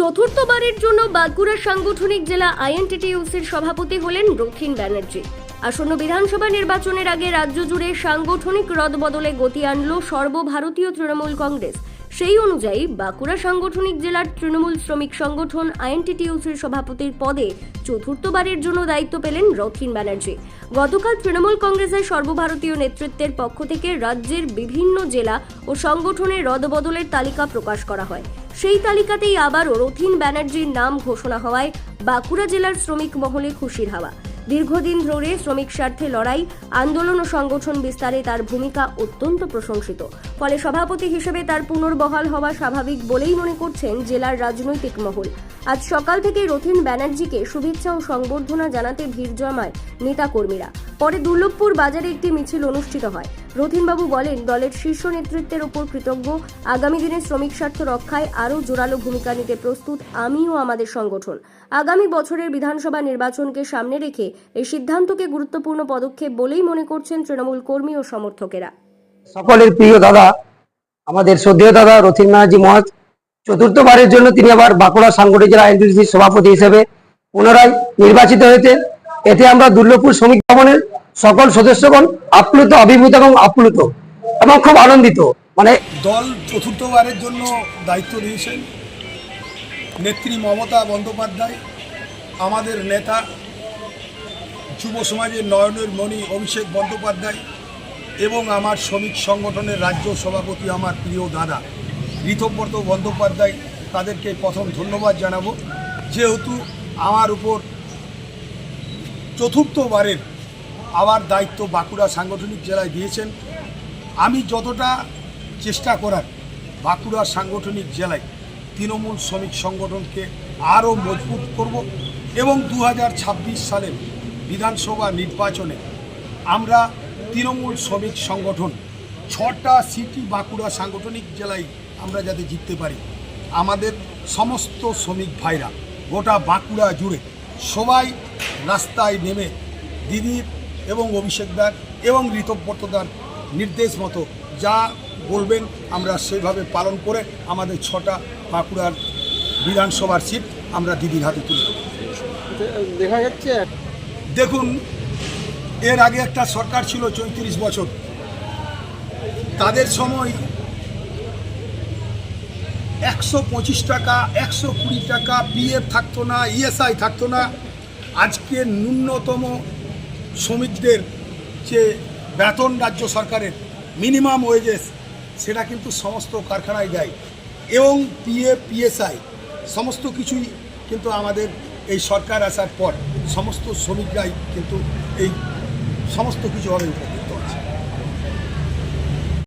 চতুর্থবারের জন্য বাঁকুড়া সাংগঠনিক জেলা আইএনটিটিউসির সভাপতি হলেন রথিন ব্যানার্জি। আসন্ন বিধানসভা নির্বাচনের আগে রাজ্য জুড়ে সাংগঠনিক রদবদলে গতি আনল সর্বভারতীয় তৃণমূল কংগ্রেস। সেই অনুযায়ী বাঁকুড়া সাংগঠনিক জেলার তৃণমূল শ্রমিক সংগঠন আইএনটিটিউসির সভাপতির পদে চতুর্থবারের জন্য দায়িত্ব পেলেন রথিন ব্যানার্জি। গতকাল তৃণমূল কংগ্রেসের সর্বভারতীয় নেতৃত্বের পক্ষ থেকে রাজ্যের বিভিন্ন জেলা ও সংগঠনের রদবদলের তালিকা প্রকাশ করা হয়। সেই তালিকাতেই আবারও রথিন ব্যানার্জির নাম ঘোষণা হওয়ায় বাঁকুড়া জেলার শ্রমিক মহলে খুশির হাওয়া। দীর্ঘদিন ধরে শ্রমিক স্বার্থে লড়াই, আন্দোলন ও সংগঠন বিস্তারে তার ভূমিকা অত্যন্ত প্রশংসিত। ফলে সভাপতি হিসেবে তার পুনর্বহাল হওয়া স্বাভাবিক বলেই মনে করছেন জেলার রাজনৈতিক মহল। আজ সকাল থেকে রথিন ব্যানার্জিকে শুভেচ্ছা ও সংবর্ধনা জানাতে ভিড় জমায় নেতাকর্মীরা। পরে দুর্লভপুর বাজারে একটি মিছিল অনুষ্ঠিত হয়। রথিনবাবু বলেন, দলের শীর্ষ নেতৃত্বের ওপর কৃতজ্ঞ। আগামী দিনে শ্রমিক স্বার্থ রক্ষায় আরও জোরালো ভূমিকা নিতে প্রস্তুত আমিও আমাদের সংগঠন। আগামী বছরের বিধানসভা নির্বাচনকে সামনে রেখে এই সিদ্ধান্তকে গুরুত্বপূর্ণ পদক্ষেপ বলেই মনে করছেন তৃণমূল কর্মী ও সমর্থকেরা। সকলের প্রিয় দাদা আমাদের শ্রদ্ধেয় দাদা রথিন ব্যানার্জি মহাজ চতুর্থবারের জন্য তিনি আবার বাঁকুড়া সাংগঠনিক জেলা আইনজীবী সভাপতি হিসেবে পুনরায় নির্বাচিত হয়েছে এতে আমরা দুর্লভপুর শ্রমিক ভবনের সকল সদস্যগণ আপ্লুত অভিভূত এবং আপ্লুত এবং খুব আনন্দিত। মানে দল চতুর্থবারের জন্য দায়িত্ব দিয়েছেন নেত্রী মমতা বন্দ্যোপাধ্যায় আমাদের নেতা যুব সমাজের নয়নের মণি অভিষেক বন্দ্যোপাধ্যায় এবং আমার শ্রমিক সংগঠনের রাজ্য সভাপতি আমার প্রিয় দাদা ঋতব্রত বন্দ্যোপাধ্যায়, তাদেরকে প্রথম ধন্যবাদ জানাব। যেহেতু আমার উপর চতুর্থবারের আবার দায়িত্ব বাঁকুড়া সাংগঠনিক জেলায় দিয়েছেন, আমি যতটা চেষ্টা করার বাঁকুড়া সাংগঠনিক জেলায় তৃণমূল শ্রমিক সংগঠনকে আরও মজবুত করব এবং দু হাজার ছাব্বিশ সালের বিধানসভা নির্বাচনে আমরা তৃণমূল শ্রমিক সংগঠন, ছটা সিটি বাঁকুড়া সাংগঠনিক জেলায় আমরা যাতে জিততে পারি আমাদের সমস্ত শ্রমিক ভাইরা গোটা বাঁকুড়া জুড়ে সবাই রাস্তায় নেমে দিদির এবং অভিষেকদার এবং ঋতব্রতদার নির্দেশ মতো যা বলবেন আমরা সেভাবে পালন করে আমাদের ছটা বাঁকুড়ার বিধানসভার সিট আমরা দিদির হাতে তুলে। দেখা যাচ্ছে দেখুন, এর আগে একটা সরকার ছিল চৌত্রিশ বছর। তাদের সময় একশো পঁচিশ টাকা, একশো কুড়ি টাকা, পিএফ থাকতো না, ইএসআই থাকতো না। আজকে ন্যূনতম শ্রমিকদের যে বেতন রাজ্য সরকারের, মিনিমাম ওয়েজেস, সেটা কিন্তু সমস্ত কারখানায় দেয়। এবং পিএফ, পিএসআই, সমস্ত কিছুই কিন্তু আমাদের এই সরকার আসার পর সমস্ত শ্রমিকরাই কিন্তু এই সমস্ত কিছু হবে উপকৃত।